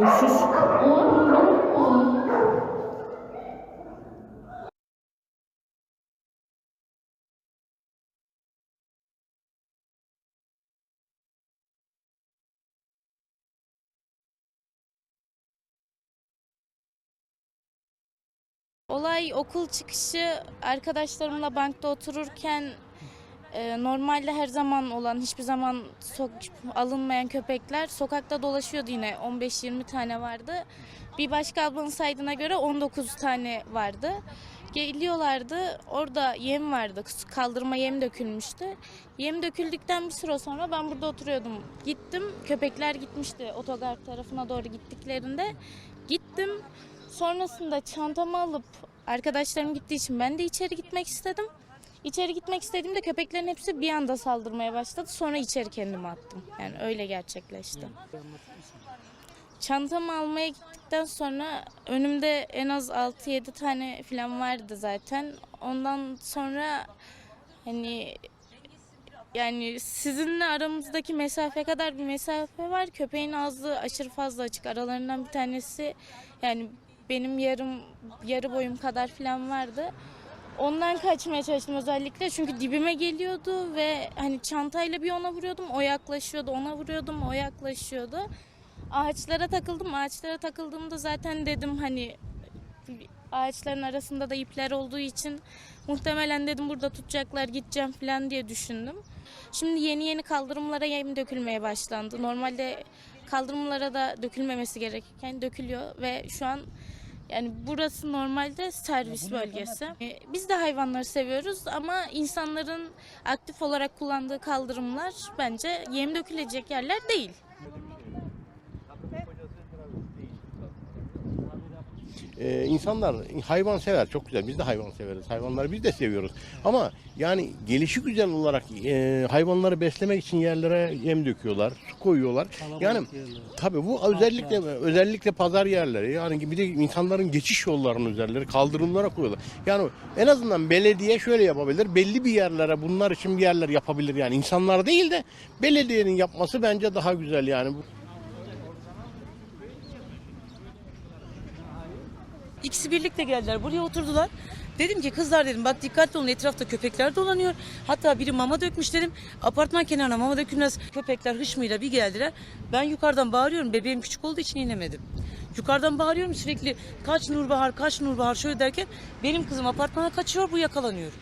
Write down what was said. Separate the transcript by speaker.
Speaker 1: Düşüş.
Speaker 2: Olay okul çıkışı arkadaşlarımla bankta otururken e, normalde her zaman olan hiçbir zaman sok- alınmayan köpekler sokakta dolaşıyordu yine 15-20 tane vardı. Bir başka ablanın saydığına göre 19 tane vardı. Geliyorlardı orada yem vardı kaldırma yem dökülmüştü. Yem döküldükten bir süre sonra ben burada oturuyordum. Gittim köpekler gitmişti otogar tarafına doğru gittiklerinde. Gittim Sonrasında çantamı alıp arkadaşlarım gittiği için ben de içeri gitmek istedim. İçeri gitmek istediğimde köpeklerin hepsi bir anda saldırmaya başladı. Sonra içeri kendimi attım. Yani öyle gerçekleşti. Çantamı almaya gittikten sonra önümde en az 6-7 tane falan vardı zaten. Ondan sonra hani yani sizinle aramızdaki mesafe kadar bir mesafe var. Köpeğin ağzı aşırı fazla açık. Aralarından bir tanesi yani benim yarım yarı boyum kadar falan vardı. Ondan kaçmaya çalıştım özellikle çünkü dibime geliyordu ve hani çantayla bir ona vuruyordum, o yaklaşıyordu, ona vuruyordum, o yaklaşıyordu. Ağaçlara takıldım. Ağaçlara takıldığımda zaten dedim hani ağaçların arasında da ipler olduğu için muhtemelen dedim burada tutacaklar gideceğim falan diye düşündüm. Şimdi yeni yeni kaldırımlara yem dökülmeye başlandı. Normalde kaldırımlara da dökülmemesi gerekirken dökülüyor ve şu an yani burası normalde servis bölgesi. Ee, Biz de hayvanları seviyoruz ama insanların aktif olarak kullandığı kaldırımlar bence yem dökülecek yerler değil.
Speaker 3: Ee, insanlar hayvan sever çok güzel. Biz de hayvan severiz. Hayvanları biz de seviyoruz. Ama yani gelişi güzel olarak e, hayvanları beslemek için yerlere yem döküyorlar su koyuyorlar. Yani tabii bu özellikle özellikle pazar yerleri yani bir de insanların geçiş yollarının üzerleri kaldırımlara koyuyorlar. Yani en azından belediye şöyle yapabilir belli bir yerlere bunlar için bir yerler yapabilir. Yani insanlar değil de belediyenin yapması bence daha güzel yani
Speaker 4: İkisi birlikte geldiler. Buraya oturdular. Dedim ki kızlar dedim bak dikkatli olun etrafta köpekler dolanıyor. Hatta biri mama dökmüş dedim. Apartman kenarına mama dökülmez. Köpekler hışmıyla bir geldiler. Ben yukarıdan bağırıyorum. Bebeğim küçük olduğu için inemedim. Yukarıdan bağırıyorum sürekli kaç Nurbahar kaç Nurbahar şöyle derken benim kızım apartmana kaçıyor bu yakalanıyor.